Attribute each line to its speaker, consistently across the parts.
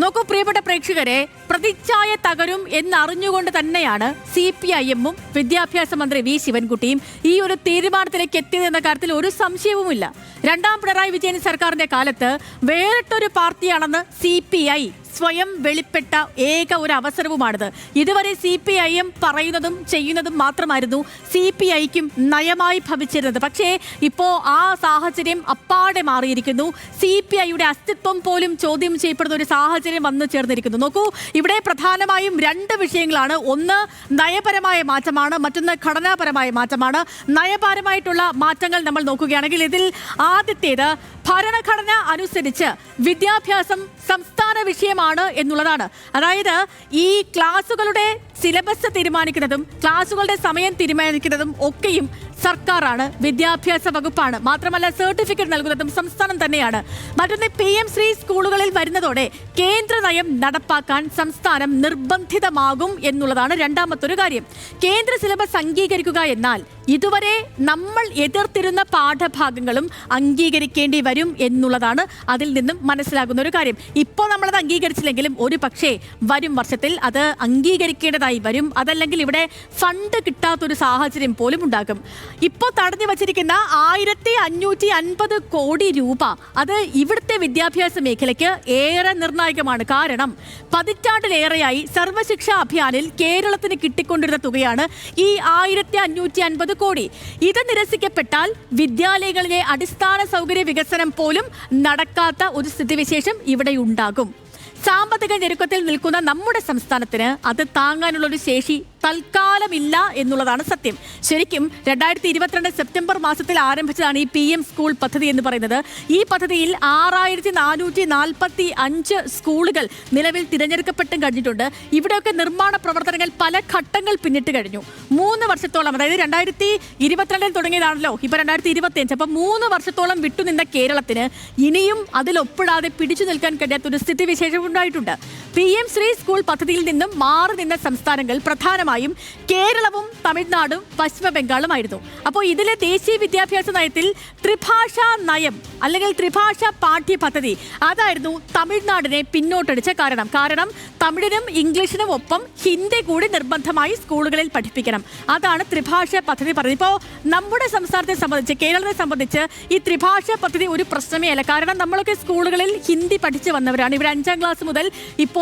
Speaker 1: നോക്കൂ പ്രിയപ്പെട്ട പ്രേക്ഷകരെ പ്രതിച്ഛായ തകരും എന്നറിഞ്ഞുകൊണ്ട് തന്നെയാണ് സി പി ഐ എമ്മും വിദ്യാഭ്യാസ മന്ത്രി വി ശിവൻകുട്ടിയും ഈ ഒരു തീരുമാനത്തിലേക്ക് എത്തിയതെന്ന കാര്യത്തിൽ ഒരു സംശയവുമില്ല. രണ്ടാം പിണറായി വിജയൻ സർക്കാരിന്റെ കാലത്ത് വേറിട്ടൊരു പാർട്ടിയാണെന്ന് സി പി ഐ സ്വയം വെളിപ്പെട്ട ഏക ഒരു അവസരവുമാണിത്. ഇതുവരെ സി പി ഐ എം പറയുന്നതും ചെയ്യുന്നതും മാത്രമായിരുന്നു സി പി ഐക്കും നയമായി ഭവിച്ചിരുന്നത്. പക്ഷേ ഇപ്പോൾ ആ സാഹചര്യം അപ്പാടെ മാറിയിരിക്കുന്നു. സി പി ഐയുടെ അസ്തിത്വം പോലും ചോദ്യം ചെയ്യപ്പെടുന്ന ഒരു സാഹചര്യം വന്നു ചേർന്നിരിക്കുന്നു. നോക്കൂ ഇവിടെ പ്രധാനമായും രണ്ട് വിഷയങ്ങളാണ്. ഒന്ന് നയപരമായ മാറ്റമാണ്. മറ്റൊന്ന് ഘടനാപരമായ മാറ്റമാണ്. നയപരമായിട്ടുള്ള മാറ്റങ്ങൾ നമ്മൾ നോക്കുകയാണെങ്കിൽ ഇതിൽ ആദ്യത്തേത് ഭരണഘടന അനുസരിച്ച് വിദ്യാഭ്യാസം സംസ്ഥാന വിഷയമാണ് എന്നുള്ളതാണ്. അതായത് ഈ ക്ലാസുകളുടെ സിലബസ് തീരുമാനിക്കുന്നതും ക്ലാസുകളുടെ സമയം തീരുമാനിക്കുന്നതും ഒക്കെയും സർക്കാരാണ് വിദ്യാഭ്യാസ വകുപ്പാണ്. മാത്രമല്ല സർട്ടിഫിക്കറ്റ് നൽകുന്നതും സംസ്ഥാനം തന്നെയാണ്. മറ്റൊന്ന് പി എം ശ്രീ സ്കൂളുകളിൽ വരുന്നതോടെ കേന്ദ്ര നയം നടപ്പാക്കാൻ സംസ്ഥാനം നിർബന്ധിതമാകും എന്നുള്ളതാണ് രണ്ടാമത്തൊരു കാര്യം. കേന്ദ്ര സിലബസ് അംഗീകരിക്കുക എന്നാൽ ഇതുവരെ നമ്മൾ എതിർത്തിരുന്ന പാഠഭാഗങ്ങളും അംഗീകരിക്കേണ്ടി വരും എന്നുള്ളതാണ് അതിൽ നിന്നും മനസ്സിലാകുന്ന ഒരു കാര്യം. ഇപ്പോൾ നമ്മളത് അംഗീകരിച്ചില്ലെങ്കിലും ഒരു പക്ഷേ വരും വർഷത്തിൽ അത് അംഗീകരിക്കേണ്ടതായി വരും. അതല്ലെങ്കിൽ ഇവിടെ ഫണ്ട് കിട്ടാത്തൊരു സാഹചര്യം പോലും ഉണ്ടാകും. ഇപ്പോൾ തടഞ്ഞു വച്ചിരിക്കുന്ന ആയിരത്തി അഞ്ഞൂറ്റി അൻപത് കോടി രൂപ. അത് ഇവിടുത്തെ വിദ്യാഭ്യാസ മേഖലയ്ക്ക് ഏറെ നിർണായകമാണ്. കാരണം പതിറ്റാണ്ടിലേറെയായി സർവശിക്ഷ അഭിയാനിൽ കേരളത്തിന് കിട്ടിക്കൊണ്ടിരുന്ന തുകയാണ് ഈ ആയിരത്തി അഞ്ഞൂറ്റി അൻപത് കോടി. ഇത് നിരസിക്കപ്പെട്ടാൽ വിദ്യാലയങ്ങളിലെ അടിസ്ഥാന സൗകര്യ വികസനം പോലും നടക്കാത്ത ഒരു സ്ഥിതിവിശേഷം ഇവിടെ ഉണ്ടാകും സാമ്പത്തിക ഞെരുക്കത്തിൽ നിൽക്കുന്ന നമ്മുടെ സംസ്ഥാനത്തിന് അത് താങ്ങാനുള്ള ഒരു ശേഷി തൽക്കാലമില്ല എന്നുള്ളതാണ് സത്യം. ശരിക്കും രണ്ടായിരത്തി ഇരുപത്തിരണ്ട് സെപ്റ്റംബർ മാസത്തിൽ ആരംഭിച്ചതാണ് ഈ പി എം സ്കൂൾ പദ്ധതി എന്ന് പറയുന്നത്. ഈ പദ്ധതിയിൽ ആറായിരത്തി നാനൂറ്റി നാൽപ്പത്തി അഞ്ച് സ്കൂളുകൾ നിലവിൽ തിരഞ്ഞെടുക്കപ്പെട്ടും കഴിഞ്ഞിട്ടുണ്ട്. ഇവിടെയൊക്കെ നിർമ്മാണ പ്രവർത്തനങ്ങൾ പല ഘട്ടങ്ങൾ പിന്നിട്ട് കഴിഞ്ഞു. മൂന്ന് വർഷത്തോളം അതായത് രണ്ടായിരത്തി ഇരുപത്തിരണ്ടിൽ തുടങ്ങിയതാണല്ലോ ഇപ്പൊ രണ്ടായിരത്തി ഇരുപത്തി അഞ്ച് അപ്പൊ മൂന്ന് വർഷത്തോളം വിട്ടുനിന്ന കേരളത്തിന് ഇനിയും അതിൽ ഒപ്പിടാതെ പിടിച്ചു നിൽക്കാൻ കഴിയാത്ത ഒരു സ്ഥിതിവിശേഷം ഉണ്ടായിട്ടുണ്ട് പി എം ശ്രീ സ്കൂൾ പദ്ധതിയിൽ നിന്നും മാറി നിന്ന സംസ്ഥാനങ്ങൾ പ്രധാനമായും കേരളവും തമിഴ്നാടും പശ്ചിമ ബംഗാളുമായിരുന്നു അപ്പോൾ ഇതിലെ ദേശീയ വിദ്യാഭ്യാസ നയത്തിൽ ത്രിഭാഷാ നയം അല്ലെങ്കിൽ ത്രിഭാഷ പാഠ്യ പദ്ധതി അതായിരുന്നു തമിഴ്നാടിനെ പിന്നോട്ടടിച്ച കാരണം. കാരണം തമിഴിനും ഇംഗ്ലീഷിനും ഒപ്പം ഹിന്ദി കൂടി നിർബന്ധമായി സ്കൂളുകളിൽ പഠിപ്പിക്കണം. അതാണ് ത്രിഭാഷ പദ്ധതി പറഞ്ഞത്. ഇപ്പോൾ നമ്മുടെ സംസ്ഥാനത്തെ സംബന്ധിച്ച് കേരളത്തെ സംബന്ധിച്ച് ഈ ത്രിഭാഷ പദ്ധതി ഒരു പ്രശ്നമേ അല്ല. കാരണം നമ്മളൊക്കെ സ്കൂളുകളിൽ ഹിന്ദി പഠിച്ചു വന്നവരാണ്. ഇവിടെ അഞ്ചാം ക്ലാസ് മുതൽ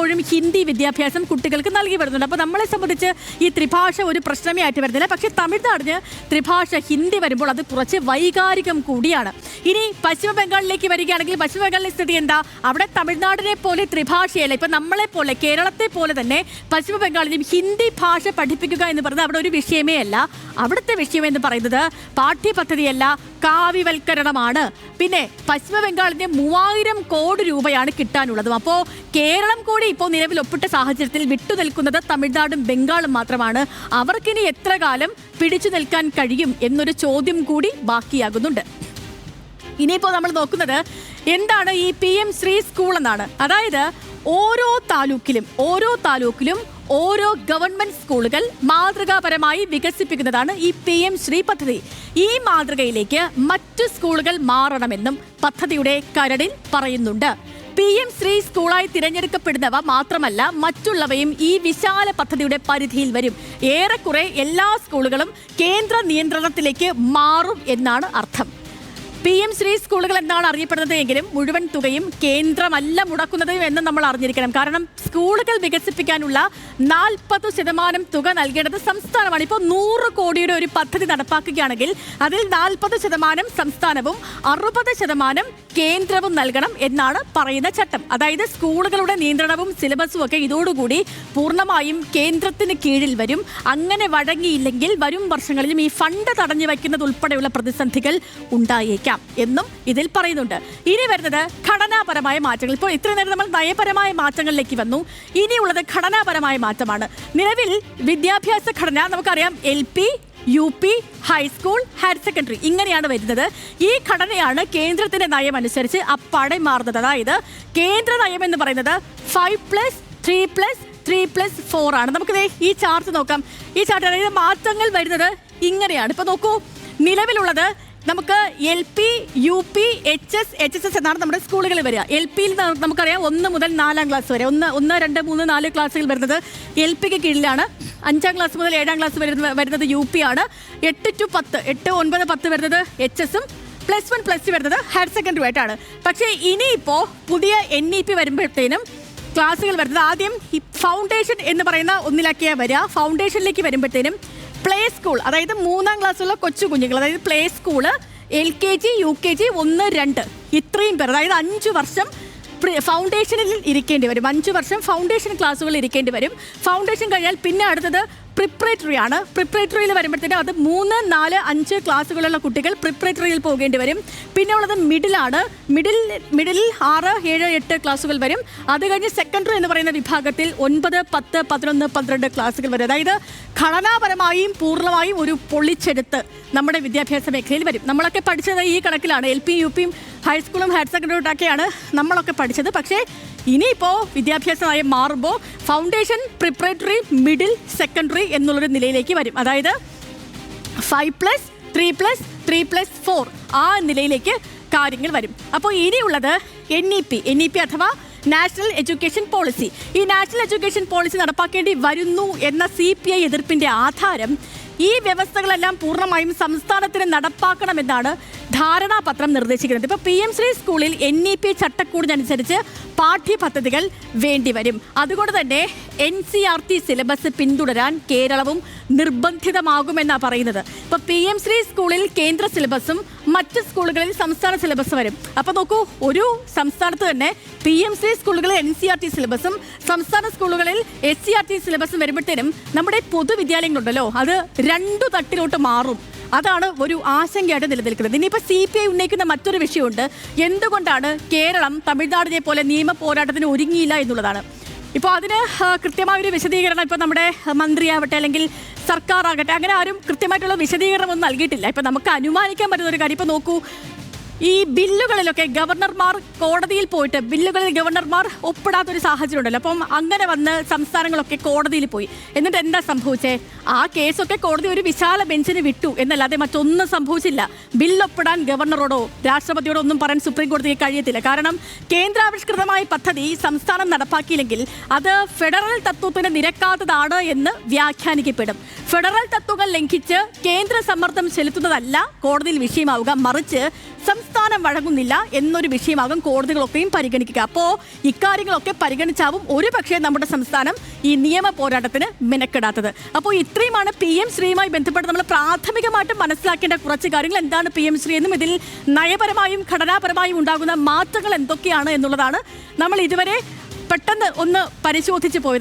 Speaker 1: ഇപ്പോഴും ഹിന്ദി വിദ്യാഭ്യാസം കുട്ടികൾക്ക് നൽകി വരുന്നുണ്ട്. അപ്പോൾ നമ്മളെ സംബന്ധിച്ച് ഈ ത്രിഭാഷ ഒരു പ്രശ്നമേ ആയിട്ട് വരുന്നില്ല. പക്ഷേ തമിഴ്നാടിന് ത്രിഭാഷ ഹിന്ദി വരുമ്പോൾ അത് കുറച്ച് വൈകാരികം കൂടിയാണ്. ഇനി പശ്ചിമ ബംഗാളിലേക്ക് വരികയാണെങ്കിൽ പശ്ചിമ ബംഗാളിലെ സ്ഥിതി എന്താ? അവിടെ തമിഴ്നാടിനെ പോലെ ത്രിഭാഷയല്ല. ഇപ്പം നമ്മളെ പോലെ കേരളത്തെ പോലെ തന്നെ പശ്ചിമ ബംഗാളിലും ഹിന്ദി ഭാഷ പഠിപ്പിക്കുക എന്ന് പറയുന്നത് അവിടെ ഒരു വിഷയമേ അല്ല. അവിടുത്തെ വിഷയം എന്ന് പറയുന്നത് പാഠ്യപദ്ധതിയല്ല കാവ്യവൽക്കരണമാണ്. പിന്നെ പശ്ചിമ ബംഗാളിന് മൂവായിരം കോടി രൂപയാണ് കിട്ടാനുള്ളതും. അപ്പോൾ കേരളം കൂടി ഇപ്പോൾ നിലവിൽ ഒപ്പിട്ട സാഹചര്യത്തിൽ വിട്ടുനിൽക്കുന്നത് തമിഴ്നാടും ബംഗാളും മാത്രമാണ്. അവർക്കിനി എത്ര കാലം പിടിച്ചു നിൽക്കാൻ കഴിയും എന്നൊരു ചോദ്യം കൂടി ബാക്കിയാകുന്നുണ്ട്. ഇനിയിപ്പോൾ നമ്മൾ നോക്കുന്നത് എന്താണ് ഈ പി എം ശ്രീ സ്കൂൾ എന്നാണ്. അതായത് ഓരോ താലൂക്കിലും ഓരോ താലൂക്കിലും ഓരോ ഗവൺമെന്റ് സ്കൂളുകൾ മാതൃകാപരമായി വികസിപ്പിക്കുന്നതാണ് ഈ പി എം ശ്രീ പദ്ധതി. ഈ മാതൃകയിലേക്ക് മറ്റു സ്കൂളുകൾ മാറണമെന്നും പദ്ധതിയുടെ കരടിൽ പറയുന്നുണ്ട്. പി എം ശ്രീ സ്കൂളായി തിരഞ്ഞെടുക്കപ്പെടുന്നവ മാത്രമല്ല മറ്റുള്ളവയും ഈ വിശാല പദ്ധതിയുടെ പരിധിയിൽ വരും. ഏറെക്കുറെ എല്ലാ സ്കൂളുകളും കേന്ദ്ര നിയന്ത്രണത്തിലേക്ക് മാറും എന്നാണ് അർത്ഥം. പി എം ശ്രീ സ്കൂളുകൾ എന്നാണ് അറിയപ്പെടുന്നത് എങ്കിലും മുഴുവൻ തുകയും കേന്ദ്രമല്ല മുടക്കുന്നത് എന്ന് നമ്മൾ അറിഞ്ഞിരിക്കണം. കാരണം സ്കൂളുകൾ വികസിപ്പിക്കാനുള്ള നാൽപ്പത് ശതമാനം തുക നൽകേണ്ടത് സംസ്ഥാനമാണ്. ഇപ്പോൾ നൂറ് കോടിയുടെ ഒരു പദ്ധതി നടപ്പാക്കുകയാണെങ്കിൽ അതിൽ നാൽപ്പത് ശതമാനം സംസ്ഥാനവും അറുപത് ശതമാനം കേന്ദ്രവും നൽകണം എന്നാണ് പറയുന്ന ചട്ടം. അതായത് സ്കൂളുകളുടെ നിയന്ത്രണവും സിലബസും ഒക്കെ ഇതോടുകൂടി പൂർണമായും കേന്ദ്രത്തിന് കീഴിൽ വരും. അങ്ങനെ വഴങ്ങിയില്ലെങ്കിൽ വരും വർഷങ്ങളിലും ഈ ഫണ്ട് തടഞ്ഞു വയ്ക്കുന്നത് ഉൾപ്പെടെയുള്ള പ്രതിസന്ധികൾ ഉണ്ടായേക്കാം എന്നും ഇതിൽ പറയുന്നുണ്ട്. ഇനി വരുന്നത് ഘടനാപരമായ മാറ്റങ്ങൾ. ഇപ്പോൾ ഇത്ര നേരം നമ്മൾ നയപരമായ മാറ്റങ്ങളിലേക്ക് വന്നു. ഇനിയുള്ളത് ഘടനാപരമായ മാറ്റമാണ്. നിലവിൽ വിദ്യാഭ്യാസ ഘടന നമുക്കറിയാം L P U P high school higher secondary ഇങ്ങനെയാണ് വരുന്നത്. ഈ ഘടനയാണ് കേന്ദ്രത്തിന്റെ നയം അനുസരിച്ച് അപ്പാടെ മാറുന്നത്. അതായത് കേന്ദ്ര നയം എന്ന് പറയുന്നത് five plus three plus three plus four ആണ്. നമുക്ക് ഈ ചാർട്ട് നോക്കാം. ഈ ചാർട്ട് അതായത് മാറ്റങ്ങൾ വരുന്നത് ഇങ്ങനെയാണ്. ഇപ്പൊ നോക്കൂ. നിലവിലുള്ളത് നമുക്ക് L P U P H S H S S എന്നാണ് നമ്മുടെ സ്കൂളുകളിൽ വരിക. എൽ പിയിൽ നമുക്കറിയാം ഒന്ന് മുതൽ നാലാം ക്ലാസ് വരെ. ഒന്ന് ഒന്ന് രണ്ട് മൂന്ന് നാല് ക്ലാസ്സുകൾ വരുന്നത് എൽ പിക്ക് കീഴിലാണ്. അഞ്ചാം ക്ലാസ് മുതൽ ഏഴാം ക്ലാസ് വരുന്നത് വരുന്നത് യു പി ആണ്. എട്ട് ടു പത്ത് എട്ട് ഒൻപത് പത്ത് വരുന്നത് എച്ച് എസും പ്ലസ് വൺ പ്ലസ് ടു വരുന്നത് ഹയർ സെക്കൻഡറി ആയിട്ടാണ് പക്ഷേ ഇനിയിപ്പോൾ പുതിയ എൻ ഇ പി വരുമ്പോഴത്തേനും ക്ലാസ്സുകൾ വരുന്നത് ആദ്യം ഫൗണ്ടേഷൻ എന്ന് പറയുന്ന ഒന്നിലാക്കിയാൽ വരിക. ഫൗണ്ടേഷനിലേക്ക് വരുമ്പോഴത്തേനും പ്ലേ സ്കൂൾ അതായത് മൂന്നാം ക്ലാസ്സുള്ള കൊച്ചു കുഞ്ഞുങ്ങൾ അതായത് play school L K G U K G ഒന്ന് രണ്ട്. ഇത്രയും പേർ അതായത് അഞ്ച് വർഷം ഫൗണ്ടേഷനിൽ ഇരിക്കേണ്ടി വരും. അഞ്ച് വർഷം ഫൗണ്ടേഷൻ ക്ലാസ്സുകൾ ഇരിക്കേണ്ടി വരും. ഫൗണ്ടേഷൻ കഴിഞ്ഞാൽ പിന്നെ അടുത്തത് പ്രിപ്പറേറ്ററി ആണ് പ്രിപ്പറേറ്ററിയിൽ വരുമ്പോഴത്തേനും അത് മൂന്ന് നാല് അഞ്ച് ക്ലാസ്സുകളുള്ള കുട്ടികൾ പ്രിപ്പറേറ്ററിയിൽ പോകേണ്ടി വരും. പിന്നെ ഉള്ളത് മിഡിലാണ്. മിഡിൽ മിഡിലിൽ ആറ് ഏഴ് എട്ട് ക്ലാസ്സുകൾ വരും. അത് കഴിഞ്ഞ് സെക്കൻഡറി എന്ന് പറയുന്ന വിഭാഗത്തിൽ ഒൻപത് പത്ത് പതിനൊന്ന് പന്ത്രണ്ട് ക്ലാസ്സുകൾ വരും. അതായത് ഘടനാപരമായും പൂർണമായും ഒരു പൊളിച്ചെടുത്ത് നമ്മുടെ വിദ്യാഭ്യാസ മേഖലയിൽ വരും. നമ്മളൊക്കെ പഠിച്ചത് ഈ കണക്കിലാണ്. എൽ പി യു പിയും ഹൈസ്കൂളും ഹയർ സെക്കൻഡറി ഒക്കെയാണ് നമ്മളൊക്കെ പഠിച്ചത്. പക്ഷേ ഇനിയിപ്പോൾ വിദ്യാഭ്യാസ നയം മാറുമ്പോൾ ഫൗണ്ടേഷൻ പ്രിപ്പറേറ്ററി മിഡിൽ സെക്കൻഡറി എന്നുള്ളൊരു നിലയിലേക്ക് വരും. അതായത് five plus three plus three plus four ആ നിലയിലേക്ക് കാര്യങ്ങൾ വരും. അപ്പോൾ ഇനിയുള്ളത് N E P N E P അഥവാ നാഷണൽ എഡ്യൂക്കേഷൻ പോളിസി ഈ നാഷണൽ എഡ്യൂക്കേഷൻ പോളിസി നടപ്പാക്കേണ്ടി വരുന്നു എന്ന സി പി ഐ എതിർപ്പിന്റെ ആധാരം ഈ വ്യവസ്ഥകളെല്ലാം പൂർണമായും സംസ്ഥാനത്തിന് നടപ്പാക്കണമെന്നാണ് ധാരണാപത്രം നിർദ്ദേശിക്കുന്നത്. ഇപ്പോൾ പി എം ശ്രീ സ്കൂളിൽ എൻ ഇ പി ചട്ടക്കൂടിനനുസരിച്ച് പാഠ്യപദ്ധതികൾ വേണ്ടിവരും. അതുകൊണ്ട് തന്നെ N C R T syllabus പിന്തുടരാൻ കേരളവും നിർബന്ധിതമാകുമെന്നാണ് പറയുന്നത്. ഇപ്പോൾ പി എം ശ്രീ സ്കൂളിൽ കേന്ദ്ര സിലബസും മറ്റ് സ്കൂളുകളിൽ സംസ്ഥാന സിലബസ് വരും. അപ്പോൾ നോക്കൂ ഒരു സംസ്ഥാനത്ത് തന്നെ പി എം ശ്രീ സ്കൂളുകളിൽ എൻ സി ആർ ടി സിലബസും സംസ്ഥാന സ്കൂളുകളിൽ എസ് സി ആർ ടി സിലബസും വരുമ്പോഴത്തേനും നമ്മുടെ പൊതുവിദ്യാലയങ്ങളുണ്ടല്ലോ അത് രണ്ടു തട്ടിലോട്ട് മാറും. അതാണ് ഒരു ആശങ്കയായിട്ട് നിലനിൽക്കുന്നത്. ഇനിയിപ്പോൾ സി പി ഐ ഉന്നയിക്കുന്ന മറ്റൊരു വിഷയമുണ്ട്. എന്തുകൊണ്ടാണ് കേരളം തമിഴ്നാടിനെ പോലെ നിയമ പോരാട്ടത്തിന് ഒരുങ്ങിയില്ല എന്നുള്ളതാണ്. ഇപ്പോൾ അതിന് കൃത്യമായ ഒരു വിശദീകരണം ഇപ്പോൾ നമ്മുടെ മന്ത്രിയാവട്ടെ അല്ലെങ്കിൽ സർക്കാർ ആകട്ടെ അങ്ങനെ ആരും കൃത്യമായിട്ടുള്ള വിശദീകരണം ഒന്നും നൽകിയിട്ടില്ല. ഇപ്പം നമുക്ക് അനുമാനിക്കാൻ പറ്റുന്ന ഒരു കാര്യം. ഇപ്പോൾ നോക്കൂ ഈ ബില്ലുകളിലൊക്കെ ഗവർണർമാർ കോടതിയിൽ പോയിട്ട് ബില്ലുകളിൽ ഗവർണർമാർ ഒപ്പിടാത്തൊരു സാഹചര്യം ഉണ്ടല്ലോ അപ്പം അങ്ങനെ വന്ന് സംസ്ഥാനങ്ങളൊക്കെ കോടതിയിൽ പോയി. എന്നിട്ട് എന്താ സംഭവിച്ചേ? ആ കേസൊക്കെ കോടതി ഒരു വിശാല ബെഞ്ചിന് വിട്ടു എന്നല്ലാതെ മറ്റൊന്നും സംഭവിച്ചില്ല. ബില്ലൊപ്പിടാൻ ഗവർണറോടോ രാഷ്ട്രപതിയോടോ ഒന്നും പറയാൻ സുപ്രീം കോടതിക്ക് കഴിയത്തില്ല. കാരണം കേന്ദ്രാവിഷ്കൃതമായ പദ്ധതി സംസ്ഥാനം നടപ്പാക്കിയില്ലെങ്കിൽ അത് ഫെഡറൽ തത്വത്തിന് നിരക്കാത്തതാണ് എന്ന് വ്യാഖ്യാനിക്കപ്പെടും. ഫെഡറൽ തത്വങ്ങൾ ലംഘിച്ച് കേന്ദ്ര സമ്മർദ്ദം ചെലുത്തുന്നതല്ല കോടതിയിൽ വിഷയമാവുക. മറിച്ച് സംസ്ഥാനം വഴങ്ങുന്നില്ല എന്നൊരു വിഷയമാകും കോടതികളൊക്കെയും പരിഗണിക്കുക. അപ്പോൾ ഇക്കാര്യങ്ങളൊക്കെ പരിഗണിച്ചാവും ഒരു പക്ഷേ നമ്മുടെ സംസ്ഥാനം ഈ നിയമ പോരാട്ടത്തിന് മെനക്കെടാത്തത്. അപ്പോൾ ഇത്രയുമാണ് പി എം ശ്രീയുമായി ബന്ധപ്പെട്ട് നമ്മൾ പ്രാഥമികമായിട്ട് മനസ്സിലാക്കേണ്ട കുറച്ച് കാര്യങ്ങൾ. എന്താണ് പി എം ശ്രീ എന്നും ഇതിൽ നയപരമായും ഘടനാപരമായും ഉണ്ടാകുന്ന മാറ്റങ്ങൾ എന്തൊക്കെയാണ് എന്നുള്ളതാണ് നമ്മൾ ഇതുവരെ പെട്ടെന്ന് ഒന്ന് പരിശോധിച്ച് പോയത്.